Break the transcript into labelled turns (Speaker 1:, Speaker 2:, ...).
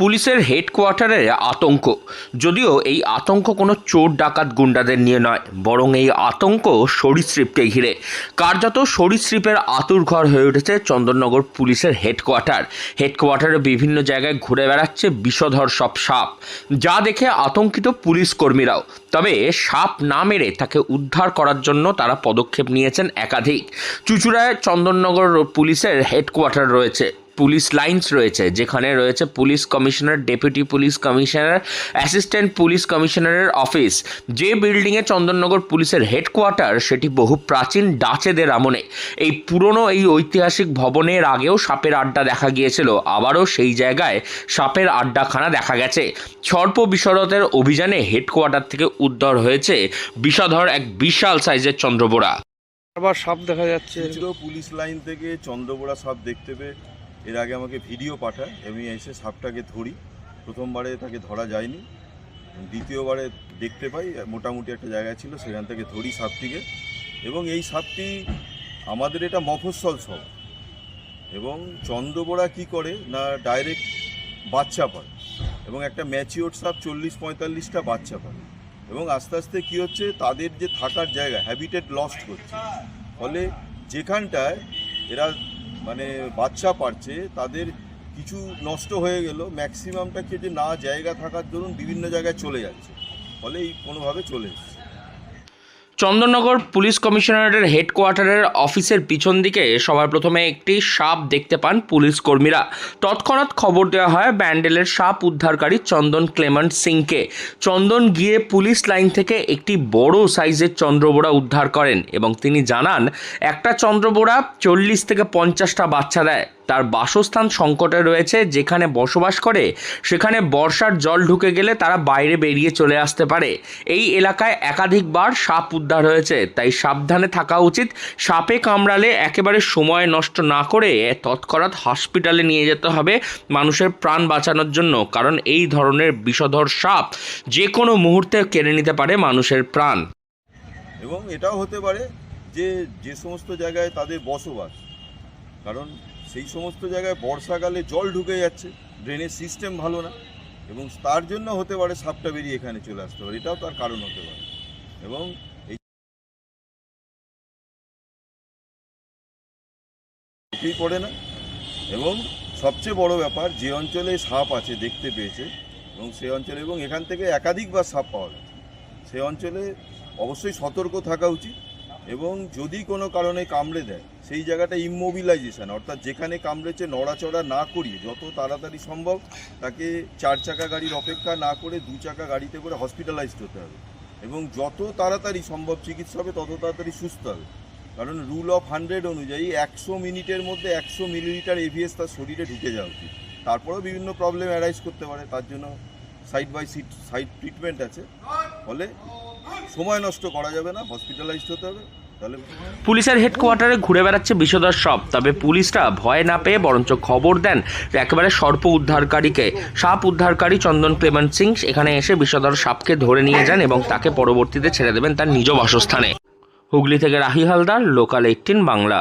Speaker 1: পুলিশের হেডকোয়ার্টারে আতঙ্ক। যদিও এই আতঙ্ক কোনো চোর, ডাকাত, গুন্ডাদের নিয়ে নয়, বরং এই আতঙ্ক সরীসৃপকে ঘিরে। কার্যত সরীসৃপের আতুর ঘর হয়ে উঠেছে চন্দননগর পুলিশের হেডকোয়ার্টার। হেডকোয়ার্টারে বিভিন্ন জায়গায় ঘুরে বেড়াচ্ছে বিষধর সব সাপ। যা দেখে আতঙ্কিত পুলিশ কর্মীরাও। তবে সাপ না মেরে তাকে উদ্ধার করার জন্য তারা পদক্ষেপ নিয়েছেন একাধিক। চুচুড়ায় চন্দননগর পুলিশের হেডকোয়ার্টার রয়েছে। পুলিশ লাইন্স রয়েছে যেখানে রয়েছে police commissioner deputy police commissioner assistant police কমিশনারের অফিস। যে বিল্ডিংয়ে চন্দননগর পুলিশের হেডকোয়ার্টার সেটি বহু প্রাচীন ডাচেদের আমনে এই পুরনো এই ঐতিহাসিক ভবনের আগেও সাপের আড্ডা দেখা গিয়েছিল আবারও সেই জায়গায় সাপের আড্ডাখানা দেখা গেছে। সর্প বিশরতের অভিযানে হেডকোয়ার্টার থেকে উদ্ধার হয়েছে বিষধর এক বিশাল সাইজের চন্দ্রবোড়া।
Speaker 2: আবার সাপ দেখা যাচ্ছে।
Speaker 3: পুলিশ লাইন থেকে চন্দ্রবোড়া সাপ দেখতে পেয়ে এর আগে আমাকে ভিডিও পাঠায়, আমি এসে সাপটাকে ধরি। প্রথমবারে তাকে ধরা যায়নি দ্বিতীয়বারে দেখতে পাই, মোটামুটি একটা জায়গা ছিল, সেখান থেকে ধরি সাপটিকে। এবং এই সাপটি আমাদের এটা মফস্বল সব এবং চন্দ্রবোড়া কি করে না ডাইরেক্ট বাচ্চা পায়। এবং একটা ম্যাচিওর সাপ চল্লিশ পঁয়তাল্লিশটা বাচ্চা পায়। এবং আস্তে আস্তে কি হচ্ছে, তাদের যে থাকার জায়গা হ্যাবিটেট লস্ট করছে। ফলে যেখানটায় এরা মানে বাচ্চা পারছে, তাদের কিছু নষ্ট হয়ে গেল ম্যাক্সিমামটা খেতে না জায়গা থাকার দরুন বিভিন্ন জায়গায় চলে যাচ্ছে। ফলে এই কোনোভাবে চলে এসছে।
Speaker 1: চন্দননগর পুলিশ কমিশনারের হেডকোয়ার্টারের অফিসের পিছন দিকে সবার প্রথমে একটি সাপ দেখতে পান পুলিশ কর্মীরা। তৎক্ষণাৎ খবর দেওয়া হয় ব্যান্ডেলের সাপ উদ্ধারকারী চন্দন ক্লেমেন্ট সিংকে। চন্দন গিয়ে পুলিশ লাইন থেকে একটি বড় সাইজের চন্দ্রবোড়া উদ্ধার করেন এবং তিনি জানান, একটা চন্দ্রবোড়া চল্লিশ থেকে পঞ্চাশটা বাচ্চা দেয়। তার বাসস্থান সংকটে রয়েছে, যেখানে বসবাস করে, সেখানে বর্ষার জল ঢুকে গেলে তারা বাইরে বেরিয়ে চলে আসতে পারে। এই এলাকায় একাধিকবার সাপ উদ্ধার হয়েছে, তাই সাবধানে থাকা উচিত। সাপে কামড়ালে একেবারে সময় নষ্ট না করে তৎক্ষণাৎ হসপিটালে নিয়ে যেতে হবে মানুষের প্রাণ বাঁচানোর জন্য, কারণ এই ধরনের বিষধর সাপ যে কোনো মুহূর্তে কেড়ে নিতে পারে মানুষের প্রাণ।
Speaker 3: এবং এটাও হতে পারে যে যে সমস্ত জায়গায় তাদের বসবাস কারণ সেই সমস্ত জায়গায় বর্ষাকালে জল ঢুকে যাচ্ছে ড্রেনের সিস্টেম ভালো না এবং তার জন্য হতে পারে সাপটা বেরিয়ে এখানে চলে আসতে পারে, এটাও তার কারণ হতে পারে। এবং এই পড়ে না এবং সবচেয়ে বড় ব্যাপার যে অঞ্চলে সাপ আছে দেখতে পেয়েছে এবং সেই অঞ্চলে এবং এখান থেকে একাধিকবার সাপ পাওয়া গেছে। সেই অঞ্চলে অবশ্যই সতর্ক থাকা উচিত। এবং যদি কোনো কারণে কামড়ে দেয়, সেই জায়গাটা ইমোবিলাইজেশন অর্থাৎ যেখানে কামড়েছে নড়াচড়া না করিয়ে যত তাড়াতাড়ি সম্ভব তাকে চার চাকা গাড়ির অপেক্ষা না করে দু চাকা গাড়িতে করে হসপিটালাইজড হতে হবে। এবং যত তাড়াতাড়ি সম্ভব চিকিৎসা হবে, তত তাড়াতাড়ি সুস্থ হবে। কারণ রুল অফ হান্ড্রেড অনুযায়ী একশো মিনিটের মধ্যে একশো মিলিলিটার এভিএস তার শরীরে ঢুকে যাওয়া উচিত। তারপরেও বিভিন্ন প্রবলেম অ্যারাইজ করতে পারে, তার জন্য side by seat side treatment আছে। ফলে সময় নষ্ট করা যাবে না হসপিটালাইজড হতে হবে
Speaker 1: পুলিশের হেডকোয়ার্টারে ঘুরে বেড়াচ্ছে বিষধর সব, তবে পুলিশরা ভয় না পেয়ে বরঞ্চ খবর দেন একেবারে সর্প উদ্ধারকারীকে। সাপ উদ্ধারকারী চন্দন ক্লেমেন্ট সিং এখানে এসে বিষধর সাপকে ধরে নিয়ে যান এবং তাকে পরবর্তীতে ছেড়ে দেবেন তার নিজ বাসস্থানে। হুগলি থেকে রাহি হালদার লোকাল এইটিন বাংলা।